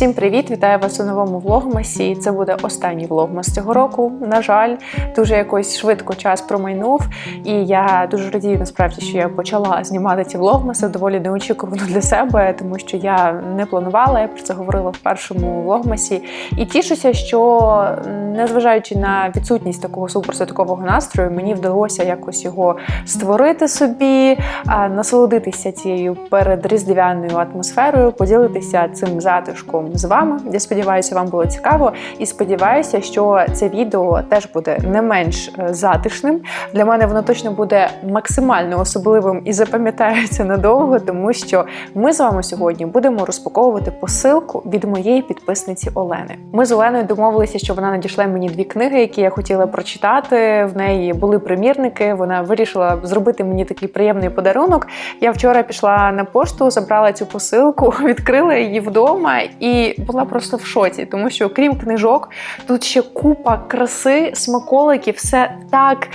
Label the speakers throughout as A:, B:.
A: Всім привіт! Вітаю вас у новому влогмасі. Це буде останній влогмас цього року. На жаль, дуже якось швидко час промайнув, і я дуже радію насправді, що я почала знімати ці влогмаси доволі неочікувано для себе, тому що я не планувала. Я про це говорила в першому влогмасі. І тішуся, що незважаючи на відсутність такого суперсвяткового настрою, мені вдалося якось його створити собі, насолодитися цією передріздвяною атмосферою, поділитися цим затишком з вами. Я сподіваюся, вам було цікаво, і сподіваюся, що це відео теж буде не менш е, затишним. Для мене воно точно буде максимально особливим і запам'ятається надовго, тому що ми з вами сьогодні будемо розпаковувати посилку від моєї підписниці Олени. Ми з Оленою домовилися, що вона надійшла мені дві книги, які я хотіла прочитати. В неї були примірники. Вона вирішила зробити мені такий приємний подарунок. Я вчора пішла на пошту, забрала цю посилку, відкрила її вдома і була просто в шоці, тому що крім книжок, тут ще купа краси, смаколиків, все так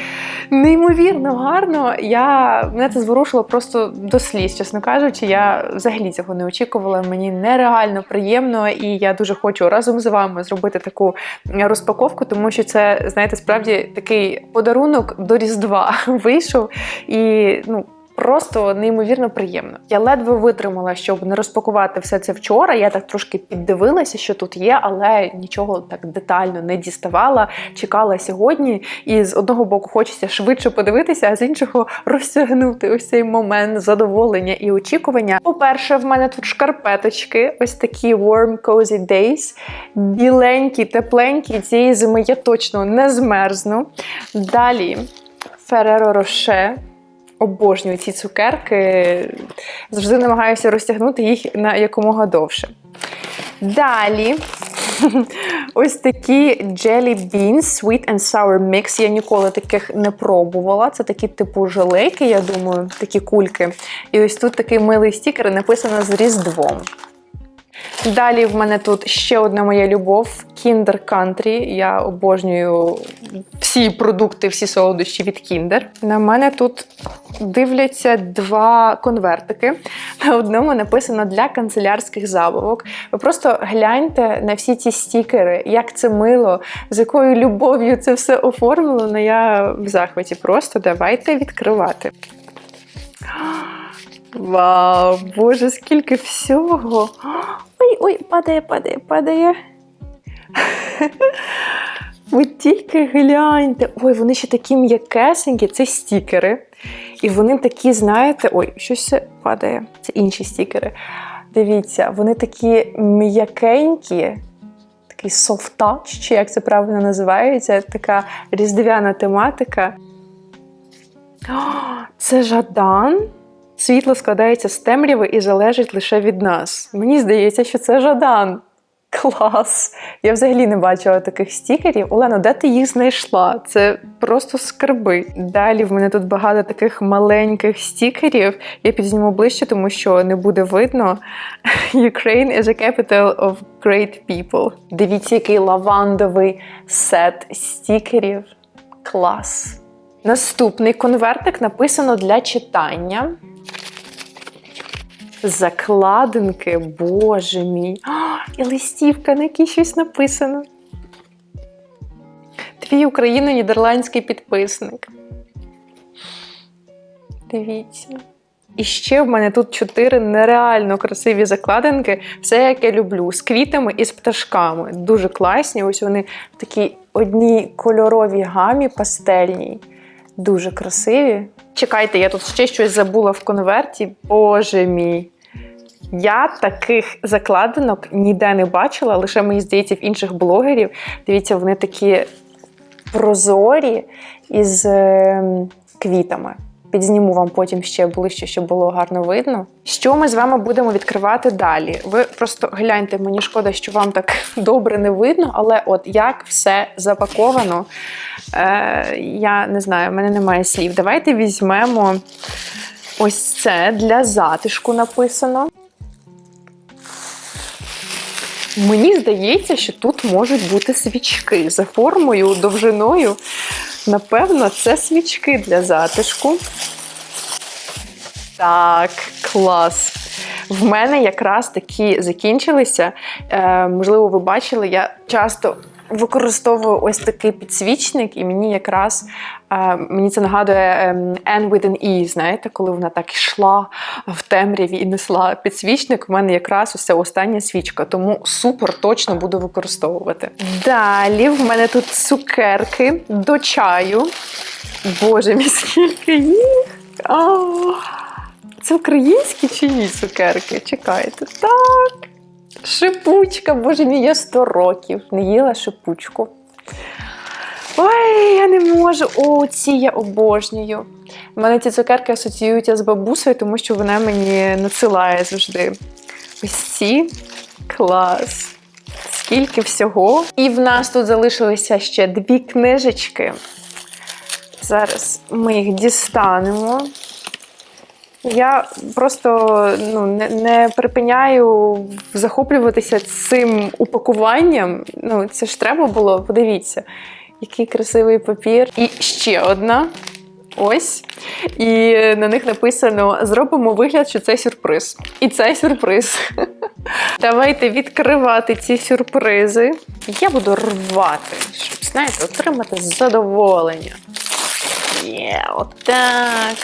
A: неймовірно гарно. Я мене це зворушило просто до сліз, чесно кажучи. Я взагалі цього не очікувала. Мені нереально приємно, і я дуже хочу разом з вами зробити таку розпаковку, тому що це, знаєте, справді такий подарунок до Різдва вийшов. І ну. Просто неймовірно приємно. Я ледве витримала, щоб не розпакувати все це вчора. Я так трошки піддивилася, що тут є, але нічого так детально не діставала. Чекала сьогодні, і з одного боку хочеться швидше подивитися, а з іншого розтягнути ось цей момент задоволення і очікування. По-перше, в мене тут шкарпеточки, ось такі warm cozy days, біленькі, тепленькі. Цієї зими я точно не змерзну. Далі Ferrero Rocher. Обожнюю ці цукерки, завжди намагаюся розтягнути їх на якомога довше. Далі ось такі Jelly Beans Sweet and Sour Mix. Я ніколи таких не пробувала. Це такі типу желейки, я думаю, такі кульки. І ось тут такий милий стікер написано з Різдвом. Далі в мене тут ще одна моя любов Kinder Country. Я обожнюю всі продукти, всі солодощі від Kinder. На мене тут дивляться два конвертики. На одному написано для канцелярських забавок. Ви просто гляньте на всі ці стікери, як це мило, з якою любов'ю це все оформлено. Я в захваті. Просто давайте відкривати. Вау, Боже, скільки всього! Ой, ой, падає, падає, падає. Ви тільки гляньте. Ой, вони ще такі м'якесенькі, це стікери. І вони такі, знаєте, ой, щось падає. Це інші стікери. Дивіться, вони такі м'якенькі, такий soft touch, чи як це правильно називається, така різдвяна тематика. О, це Жадан. Світло складається з темряви і залежить лише від нас. Мені здається, що це Жадан. Клас! Я взагалі не бачила таких стікерів. Олено, де ти їх знайшла? Це просто скарби. Далі в мене тут багато таких маленьких стікерів. Я підзніму ближче, тому що не буде видно. Ukraine is a capital of great people. Дивіться, який лавандовий сет стікерів. Клас! Наступний конвертик написано для читання. Закладинки, боже мій. І листівка, на якій щось написано. Твій україно-нідерландський підписник. Дивіться. І ще в мене тут чотири нереально красиві закладинки. Все, як я люблю, з квітами і з пташками. Дуже класні. Ось вони в такій одній кольоровій гамі пастельній. Дуже красиві. Чекайте, я тут ще щось забула в конверті. Боже мій. Я таких закладинок ніде не бачила, лише мені здається, в інших блогерів. Дивіться, вони такі прозорі із е, квітами. Підзніму вам потім ще ближче, щоб було гарно видно. Що ми з вами будемо відкривати далі? Ви просто гляньте, мені шкода, що вам так добре не видно, але от як все запаковано, е, я не знаю, в мене немає слів. Давайте візьмемо ось це для затишку написано. Мені здається, що тут можуть бути свічки за формою, довжиною. Напевно, це свічки для затишку. Так, клас. В мене якраз такі закінчилися. Е, можливо, ви бачили, я часто використовую ось такий підсвічник, і мені якраз мені це нагадує ем, Anne with an E, знаєте, коли вона так йшла в темряві і несла підсвічник. У мене якраз ось ця остання свічка, тому супер точно буду використовувати. Далі в мене тут цукерки до чаю. Боже мій, скільки їх! Це українські чи ні цукерки? Чекайте. Так. Шипучка, боже мій, я 100 років не їла шипучку. Ой, я не можу. О, ці я обожнюю. У мене ці цукерки асоціюються з бабусею, тому що вона мені надсилає завжди. Ось ці клас. Скільки всього. І в нас тут залишилися ще дві книжечки. Зараз ми їх дістанемо. Я просто ну, не, не припиняю захоплюватися цим упакуванням. Ну, це ж треба було, подивіться, який красивий папір. І ще одна. Ось. І на них написано: зробимо вигляд, що це сюрприз. І це сюрприз. Давайте відкривати ці сюрпризи. Я буду рвати, щоб, знаєте, отримати задоволення. Є, отак.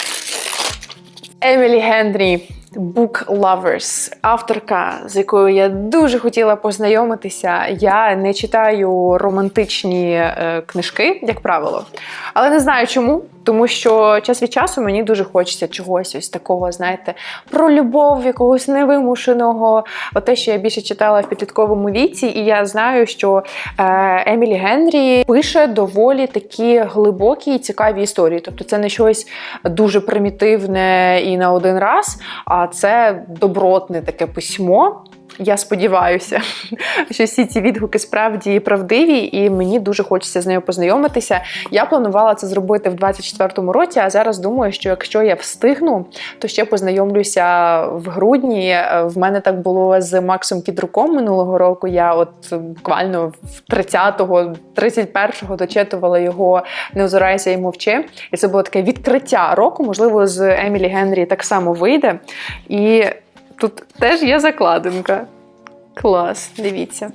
A: Емілі Генрі, Book Lovers, авторка, з якою я дуже хотіла познайомитися. Я не читаю романтичні е, книжки, як правило, але не знаю чому. Тому що час від часу мені дуже хочеться чогось ось такого, знаєте, про любов, якогось невимушеного. От те, що я більше читала в підлітковому віці, і я знаю, що е, Емілі Генрі пише доволі такі глибокі і цікаві історії. Тобто це не щось дуже примітивне і на один раз, а це добротне таке письмо. Я сподіваюся, що всі ці відгуки справді правдиві, і мені дуже хочеться з нею познайомитися. Я планувала це зробити в 24-му році, а зараз думаю, що якщо я встигну, то ще познайомлюся в грудні. В мене так було з Максом Кідруком минулого року. Я от буквально в 30-го, 31-го дочитувала його Не озирайся і мовчи. І це було таке відкриття року. Можливо, з Емілі Генрі так само вийде. І Тут теж є закладинка. Клас, дивіться.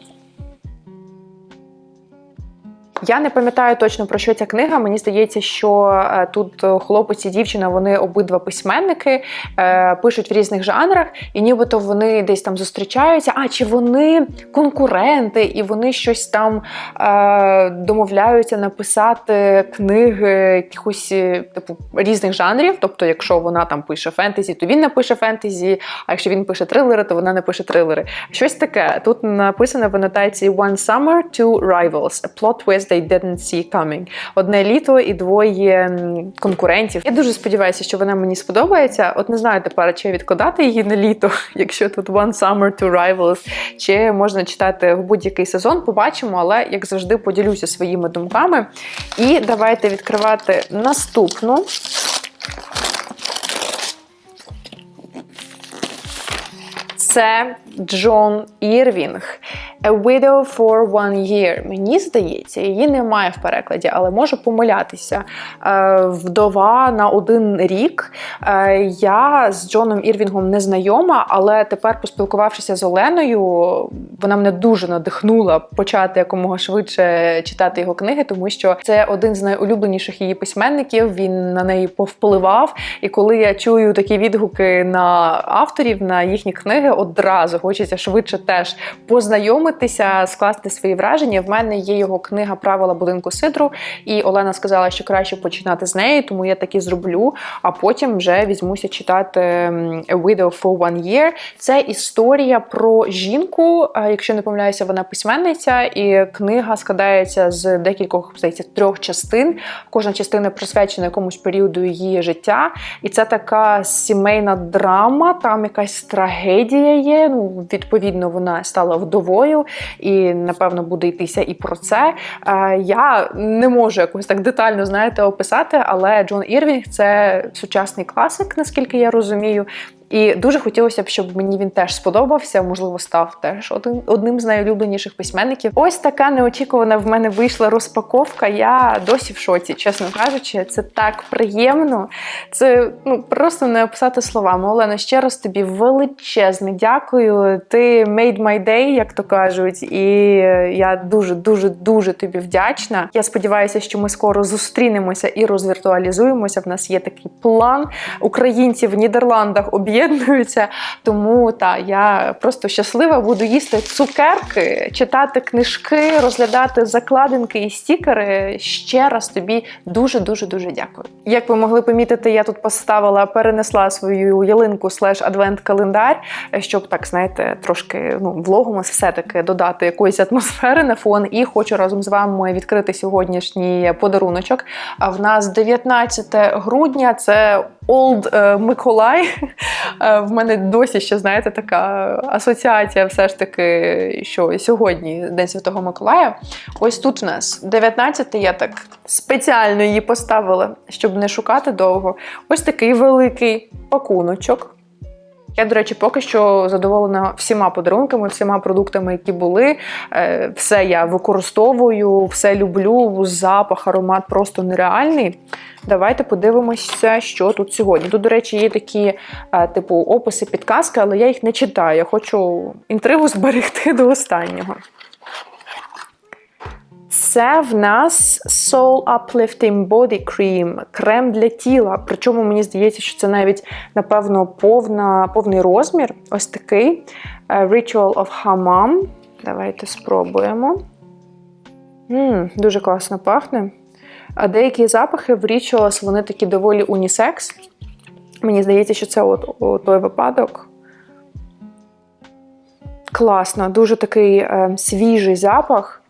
A: Я не пам'ятаю точно про що ця книга. Мені здається, що е, тут хлопець і дівчина, вони обидва письменники, е, пишуть в різних жанрах, і нібито вони десь там зустрічаються. А чи вони конкуренти, і вони щось там е, домовляються написати книги якихось типу різних жанрів. Тобто, якщо вона там пише фентезі, то він напише фентезі. А якщо він пише трилери, то вона напише трилери. Щось таке. Тут написано в анотації One Summer, Two Rivals, a plot twist they didn't see coming. Одне літо і двоє конкурентів. Я дуже сподіваюся, що вона мені сподобається. От не знаю тепер, чи відкладати її на літо, якщо тут One Summer, Two Rivals, чи можна читати в будь-який сезон. Побачимо, але як завжди поділюся своїми думками. І давайте відкривати наступну. Це Джон Ірвінг. A Widow for One Year. Мені здається, її немає в перекладі, але можу помилятися. Е, Вдова на один рік. Е, Я з Джоном Ірвінгом не знайома, але тепер, поспілкувавшися з Оленою, вона мене дуже надихнула почати якомога швидше читати його книги, тому що це один з найулюбленіших її письменників. Він на неї повпливав. І коли я чую такі відгуки на авторів, на їхні книги, одразу хочеться швидше теж познайомитися, скласти свої враження. В мене є його книга Правила будинку Сидру, і Олена сказала, що краще починати з неї, тому я так і зроблю. А потім вже візьмуся читати A Widow for One Year. Це історія про жінку. Якщо не помиляюся, вона письменниця, і книга складається з декількох здається, трьох частин. Кожна частина присвячена якомусь періоду її життя. І це така сімейна драма, там якась трагедія є. Ну, відповідно, вона стала вдовою, і напевно буде йтися і про це. Я не можу якось так детально знаєте описати, але Джон Ірвінг це сучасний класик, наскільки я розумію. І дуже хотілося б, щоб мені він теж сподобався, можливо, став теж один, одним з найулюбленіших письменників. Ось така неочікувана в мене вийшла розпаковка. Я досі в шоці, чесно кажучи, це так приємно. Це ну просто не описати словами. Олена, ще раз тобі величезне дякую. Ти made my day, як то кажуть, і я дуже, дуже, дуже тобі вдячна. Я сподіваюся, що ми скоро зустрінемося і розвіртуалізуємося. В нас є такий план. Українці в Нідерландах об'єднуються. Тому та я просто щаслива буду їсти цукерки, читати книжки, розглядати закладинки і стікери. Ще раз тобі дуже дуже дуже дякую. Як ви могли помітити, я тут поставила, перенесла свою ялинку слеш адвент-календар, щоб так знаєте, трошки ну влогомас все-таки додати якоїсь атмосфери на фон. І хочу разом з вами відкрити сьогоднішній подаруночок. А в нас 19 грудня. Це Олд Миколай. Е, В мене досі ще знаєте така асоціація, все ж таки, що сьогодні День Святого Миколая. Ось тут у нас 19 я так спеціально її поставила, щоб не шукати довго. Ось такий великий пакуночок. Я, до речі, поки що задоволена всіма подарунками, всіма продуктами, які були. Е, Все я використовую, все люблю. Запах, аромат просто нереальний. Давайте подивимося, що тут сьогодні. Тут, до речі, є такі е, типу описи, підказки, але я їх не читаю. Я хочу інтригу зберегти до останнього. Це в нас Soul Uplifting Body Cream, крем для тіла. Причому мені здається, що це навіть, напевно, повна, повний розмір. Ось такий е, Ritual of Hammam. Давайте спробуємо. М, дуже класно пахне. А деякі запахи в Rituals, вони такі доволі унісекс. Мені здається, що це от, от той випадок. Класно, дуже такий е, свіжий запах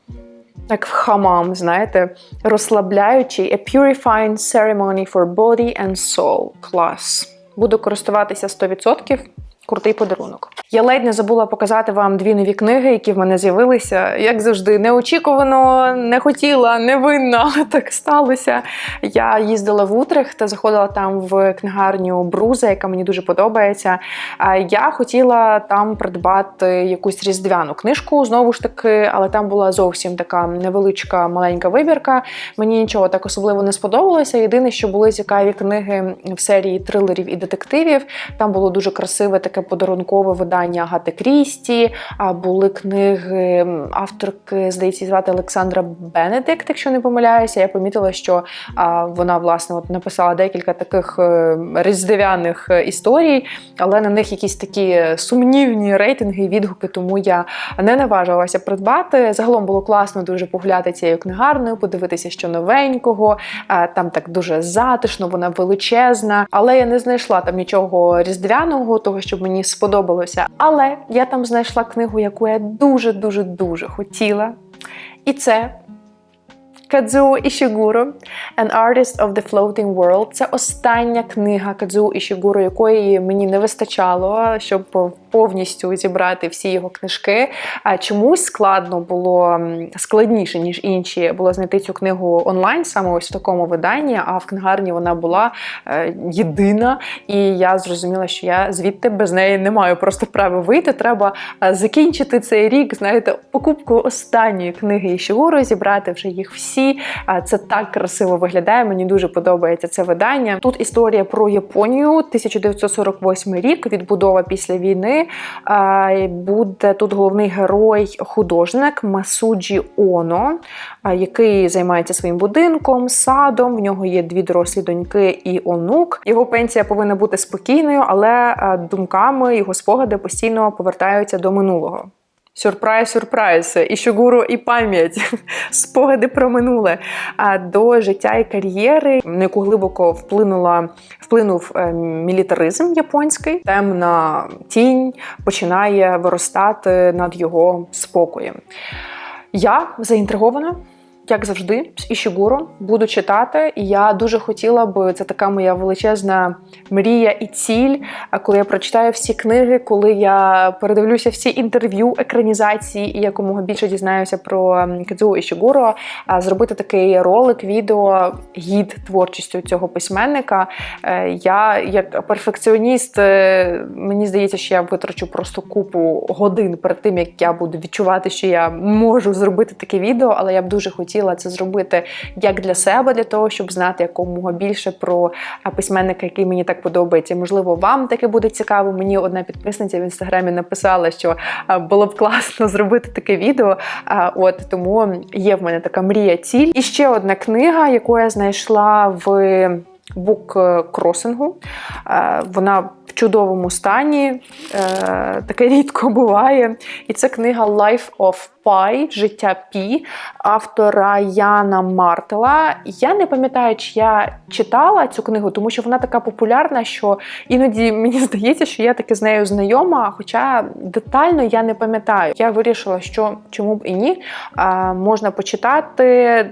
A: як в хамам, знаєте, розслабляючий A purifying ceremony for body and soul. Клас. Буду користуватися 100%. Крутий подарунок. Я ледь не забула показати вам дві нові книги, які в мене з'явилися. Як завжди, неочікувано, не хотіла, не винна, але так сталося. Я їздила в Утрехт та заходила там в книгарню Бруза, яка мені дуже подобається. Я хотіла там придбати якусь різдвяну книжку, знову ж таки, але там була зовсім така невеличка маленька вибірка. Мені нічого так особливо не сподобалося. Єдине, що були цікаві книги в серії трилерів і детективів. Там було дуже красиве таке подарункове видання Агати Крісті. Були книги авторки, здається, звати Олександра Бенедикт, якщо не помиляюся. Я помітила, що вона власне от написала декілька таких е, різдвяних е, історій, але на них якісь такі сумнівні рейтинги і відгуки, тому я не наважилася придбати. Загалом було класно дуже погуляти цією книгарною, подивитися, що новенького. Там так дуже затишно, вона величезна, але я не знайшла там нічого різдвяного, того щоб мені сподобалося. Але я там знайшла книгу, яку я дуже-дуже дуже хотіла. І це. Кадзуо Ішігуро An Artist of the Floating World. Це остання книга Кадзуо Ішігуро, якої мені не вистачало, щоб повністю зібрати всі його книжки. Чомусь складно було складніше, ніж інші, було знайти цю книгу онлайн, саме ось в такому виданні. А в книгарні вона була е, єдина, і я зрозуміла, що я звідти без неї не маю просто права вийти. Треба е, закінчити цей рік, знаєте, покупку останньої книги Ішігуро, зібрати вже їх всі. Це так красиво виглядає. Мені дуже подобається це видання. Тут історія про Японію, 1948 рік, відбудова після війни. Буде тут головний герой, художник Масуджі Оно, який займається своїм будинком, садом. В нього є дві дорослі доньки і онук. Його пенсія повинна бути спокійною, але думками його спогади постійно повертаються до минулого. Сюрприз, сюрприз, і щогуру, і пам'ять, спогади про минуле до життя і кар'єри, на яку глибоко вплинула вплинув е, мілітаризм японський. Темна тінь починає виростати над його спокоєм. Я заінтригована. Як завжди, з Ішігуро буду читати. І я дуже хотіла би це така моя величезна мрія і ціль. А коли я прочитаю всі книги, коли я передивлюся всі інтерв'ю, екранізації і якомога більше дізнаюся про м, Кадзуо Ішігуро, а, зробити такий ролик, відео, гід творчістю цього письменника. Е, Я як перфекціоніст, е, мені здається, що я витрачу просто купу годин перед тим, як я буду відчувати, що я можу зробити таке відео, але я б дуже хотіла це зробити як для себе, для того, щоб знати якомога більше про письменника, який мені так подобається. Можливо, вам таке буде цікаво. Мені одна підписниця в інстаграмі написала, що було б класно зробити таке відео. От тому є в мене така мрія ціль. І ще одна книга, яку я знайшла в буккросингу. Е, Вона в чудовому стані, е, таке рідко буває. І це книга Life of Pi, Життя Пі автора Яна Мартела. Я не пам'ятаю, чи я читала цю книгу, тому що вона така популярна, що іноді мені здається, що я таки з нею знайома, хоча детально я не пам'ятаю. Я вирішила, що чому б і ні. А, можна почитати.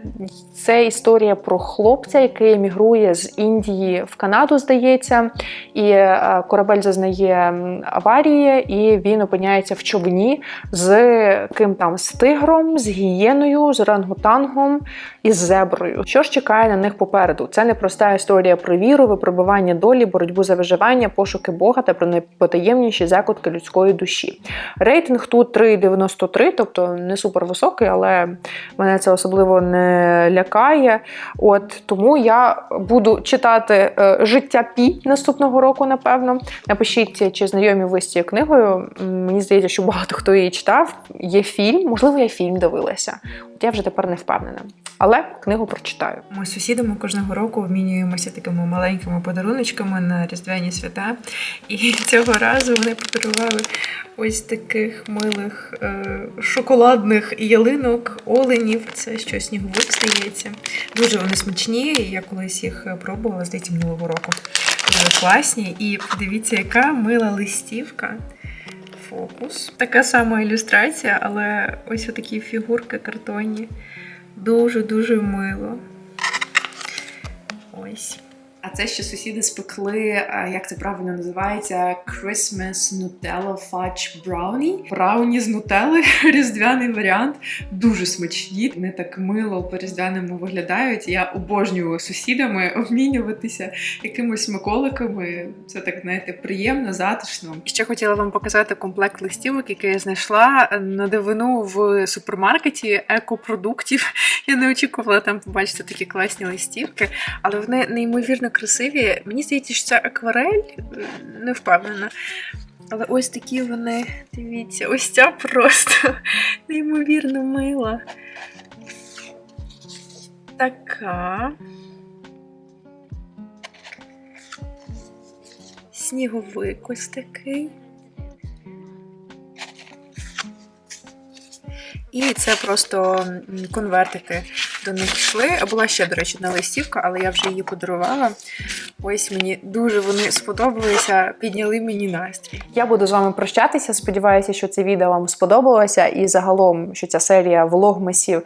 A: Це історія про хлопця, який емігрує з Індії в Канаду, здається, і е, корабель зазнає аварії, і він опиняється в човні з ким там з тигром, з гієною, з рангутангом і з зеброю. Що ж чекає на них попереду? Це непроста історія про віру, випробування долі, боротьбу за виживання, пошуки Бога та про найпотаємніші закутки людської душі. Рейтинг тут 3,93, тобто не супер високий, але мене це особливо не лякає. От тому я буду читати е, життя Пі наступного року, напевно. Напишіть, чи знайомі ви з цією книгою. Мені здається, що багато хто її читав. Є фільм, можливо, я фільм дивилася. От я вже тепер не впевнена. Але книгу прочитаю.
B: Ми з сусідами кожного року обмінюємося такими маленькими подаруночками на різдвяні свята. І цього разу вони подарували ось таких милих е, шоколадних ялинок, оленів. Це щось сніговик здається. Дуже вони смачні. Я колись їх пробувала, здається, минулого року. Дуже класні. І подивіться, яка мила листівка. Фокус. Така сама ілюстрація, але ось такі фігурки картонні. Дуже-дуже мило. Ось.
C: А це ще сусіди спекли, як це правильно називається, Christmas Nutella Fudge Brownie. Брауні з нутели, різдвяний варіант. Дуже смачні. Вони так мило по-різдвяному виглядають. Я обожнюю сусідами обмінюватися якимось смаколиками. Це так, знаєте, приємно, затишно.
A: Ще хотіла вам показати комплект листівок, який я знайшла на дивину в супермаркеті екопродуктів. Я не очікувала там побачити такі класні листівки, але вони неймовірно красиві. Мені здається, що це акварель, не впевнена. Але ось такі вони, дивіться, ось ця просто неймовірно мила. Така. Сніговик ось такий. І це просто конвертики до них йшли. Була ще, до речі, одна листівка, але я вже її подарувала. Ось мені дуже вони сподобалися, підняли мені настрій. Я буду з вами прощатися. Сподіваюся, що це відео вам сподобалося, і загалом, що ця серія влогмасів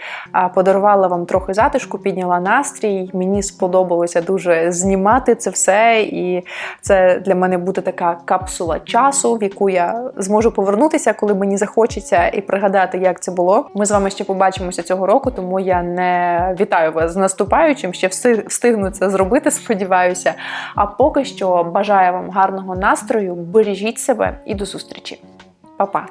A: подарувала вам трохи затишку, підняла настрій. Мені сподобалося дуже знімати це все, і це для мене буде така капсула часу, в яку я зможу повернутися, коли мені захочеться, і пригадати, як це було. Ми з вами ще побачимося цього року, тому я не вітаю вас з наступаючим. Ще встиг- встигну це зробити, сподіваюся. А поки що бажаю вам гарного настрою, бережіть себе і до зустрічі. Па-па!